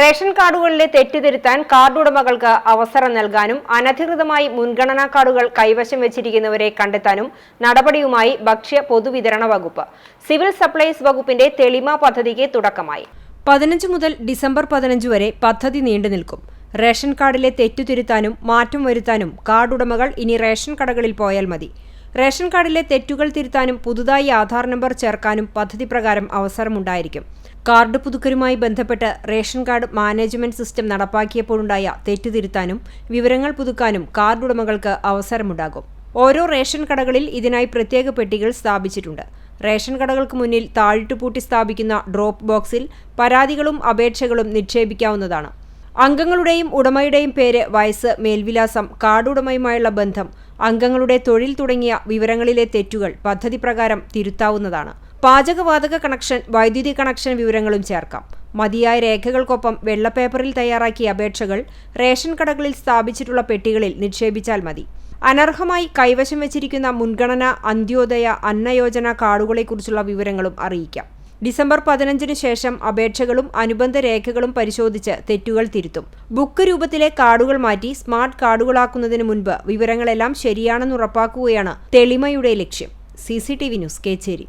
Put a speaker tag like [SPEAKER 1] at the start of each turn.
[SPEAKER 1] Ration കാർഡുകളിലെ തെറ്റിതിരുത്താൻ card ഉടമകൾക്ക് അവസരം നൽകാനും അനധികൃതമായി മുൻഗണനാ കാർഡുകൾ കൈവശം വെച്ചിരിക്കുന്നവരെ കണ്ടെത്താനും നടപടിയുമായി ഭക്ഷ്യ പൊതുവിതരണ വകുപ്പ് സിവിൽ സപ്ലൈസ് വകുപ്പിന്റെ തെളിമ പദ്ധതിക്ക് തുടക്കമായി. പതിനഞ്ച് മുതൽ ഡിസംബർ പതിനഞ്ച് വരെ പദ്ധതി നീണ്ടു നിൽക്കും. റേഷൻ കാർഡിലെ തെറ്റുതിരുത്താനും മാറ്റം വരുത്താനും കാർഡ് ഉടമകൾ ഇനി റേഷൻ കടകളിൽ പോയാൽ മതി. റേഷൻ കാർഡിലെ തെറ്റുകൾ തിരുത്താനും പുതുതായി ആധാർ നമ്പർ ചേർക്കാനും പദ്ധതി പ്രകാരം അവസരമുണ്ടായിരിക്കും. കാർഡ് പുതുക്കലുമായി ബന്ധപ്പെട്ട് റേഷൻ കാർഡ് മാനേജ്മെന്റ് സിസ്റ്റം നടപ്പാക്കിയപ്പോഴുണ്ടായ തെറ്റുതിരുത്താനും വിവരങ്ങൾ പുതുക്കാനും കാർഡ് ഉടമകൾക്ക് അവസരമുണ്ടാകും. ഓരോ റേഷൻ കടകളിൽ ഇതിനായി പ്രത്യേക പെട്ടികൾ സ്ഥാപിച്ചിട്ടുണ്ട്. റേഷൻ കടകൾക്ക് മുന്നിൽ താഴിട്ടുപൂട്ടി സ്ഥാപിക്കുന്ന ഡ്രോപ്പ് ബോക്സിൽ പരാതികളും അപേക്ഷകളും നിക്ഷേപിക്കാവുന്നതാണ്. അംഗങ്ങളുടെയും ഉടമയുടെയും പേര് വയസ്സ് മേൽവിലാസം കാർഡുടമയുമായുള്ള ബന്ധം അംഗങ്ങളുടെ തൊഴിൽ തുടങ്ങിയ വിവരങ്ങളിലെ തെറ്റുകൾ പദ്ധതി പ്രകാരം തിരുത്താവുന്നതാണ്. പാചകവാതക കണക്ഷൻ വൈദ്യുതി കണക്ഷൻ വിവരങ്ങളും ചേർക്കാം. മതിയായ രേഖകൾക്കൊപ്പം വെള്ളപ്പേപ്പറിൽ തയ്യാറാക്കിയ അപേക്ഷകൾ റേഷൻ കടകളിൽ സ്ഥാപിച്ചിട്ടുള്ള പെട്ടികളിൽ നിക്ഷേപിച്ചാൽ മതി. അനർഹമായി കൈവശം വച്ചിരിക്കുന്ന മുൻഗണന അന്ത്യോദയ അന്നയോജന കാർഡുകളെക്കുറിച്ചുള്ള വിവരങ്ങളും അറിയിക്കാം. ഡിസംബർ പതിനഞ്ചിന് ശേഷം അപേക്ഷകളും അനുബന്ധ രേഖകളും പരിശോധിച്ച് തെറ്റുകൾ തിരുത്തും. ബുക്ക് രൂപത്തിലെ കാർഡുകൾ മാറ്റി സ്മാർട്ട് കാർഡുകളാക്കുന്നതിന് മുൻപ് വിവരങ്ങളെല്ലാം ശരിയാണെന്ന് ഉറപ്പാക്കുകയാണ് തെളിമയുടെ ലക്ഷ്യം. C news Kechery.